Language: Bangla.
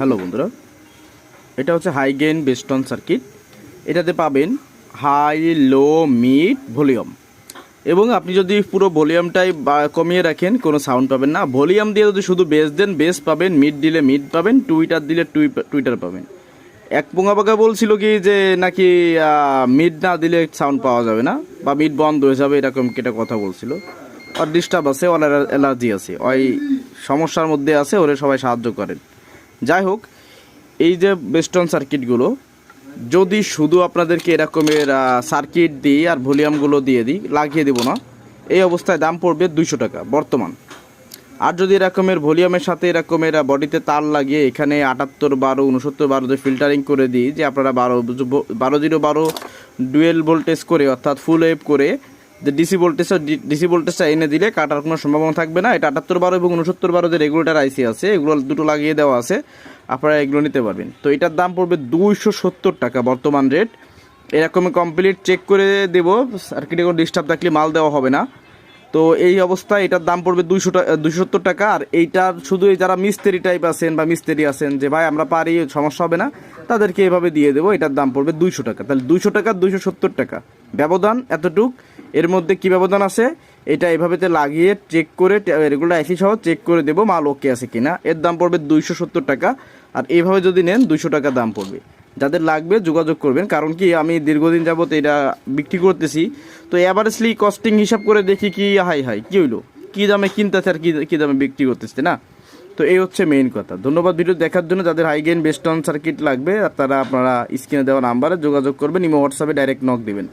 হ্যালো বন্ধুরা, এটা হচ্ছে হাই গেইন বেস্টন সার্কিট এটাতে পাবেন হাই লো মিড ভলিউম এবং আপনি যদি পুরো ভলিউমটাই কমিয়ে রাখেন, কোনো সাউন্ড পাবেন না। ভলিউম দিয়ে যদি শুধু বেস দেন বেস পাবেন মিড দিলে মিড পাবেন টুইটার দিলে টুই টুইটার পাবেন। এক পোঙা পাকা বলছিল কি যে নাকি মিড না দিলে সাউন্ড পাওয়া যাবে না, বা মিড বন্ধ হয়ে যাবে, এরকম একটা কথা বলছিল। আর ডিস্টার্ব আছে ওর অ্যালার্জি আছে। ওই সমস্যার মধ্যে আছে, ওরে সবাই সাহায্য করেন। যাই হোক, এই যে বেস্টন সার্কিটগুলো যদি শুধু আপনাদেরকে এরকমের সার্কিট দিই আর ভলিউমগুলো দিয়ে দিই, লাগিয়ে দেবো না, এই অবস্থায় দাম পড়বে দুইশো টাকা বর্তমান। আর যদি এরকমের ভলিউমের সাথে এরকমের বডিতে তার লাগিয়ে এখানে আটাত্তর বারো, উনসত্তর বারো যে ফিল্টারিং করে দিই, যে আপনারা বারো বারো জিরো বারো ডুয়েল ভোল্টেজ করে, অর্থাৎ ফুল ওয়েভ করে যে ডিসি ভোল্টেজটা ডিসি ভোল্টেজটা এনে দিলে কাটার কোনো সম্ভাবনা থাকবে না। এটা আটাত্তর বারো এবং উনসত্তর বারো যে রেগুলেটার আইসি আছে, এগুলো দুটো লাগিয়ে দেওয়া আছে। আপনারা এগুলো নিতে পারবেন। তো এটার দাম পড়বে দুইশো সত্তর টাকা বর্তমান রেট এরকম কমপ্লিট চেক করে দেবো। সার্কিটে কোনো ডিস্টার্ব থাকলে মাল দেওয়া হবে না। তো এই অবস্থায় এটার দাম পড়বে দুইশো টাকা দুইশো সত্তর টাকা। আর এইটার শুধু যারা মিস্ত্রি টাইপ আছেন বা মিস্ত্রি আছেন যে, ভাই, আমরা পারি, সমস্যা হবে না, তাদেরকে এভাবে দিয়ে দেবো। এটার দাম পড়বে দুইশো টাকা। তাহলে দুইশো টাকা, দুইশো সত্তর টাকা। ব্যবধান এতটুক? এর মধ্যে কি ব্যবধান আছে? এটা এভাবেতে লাগিয়ে চেক করে রেগুলার আইসি সহ চেক করে দেবো মাল ওকে আছে কিনা। এর দাম পড়বে দুইশো সত্তর টাকা। আর এইভাবে যদি নেন, দুইশো টাকা দাম পড়বে। যাদের লাগবে যোগাযোগ করবেন। কারণ কি, আমি দীর্ঘদিন যাবত এটা বিক্রি করতেছি। তো অ্যাভারেজলি কস্টিং হিসাব করে দেখি কি, হাই হাই, কি হইল? কী দামে কিনতেছে আর কি, কী দামে বিক্রি করতেছে, না? তো এই হচ্ছে মেইন কথা। ধন্যবাদ ভিডিও দেখার জন্য। যাদের হাইগেন বেস্টন সার্কিট লাগবে আর তারা আপনারা স্ক্রিনে দেওয়া নাম্বারে যোগাযোগ করবেন। ইমো হোয়াটসঅ্যাপে ডাইরেক্ট নক দিবেন।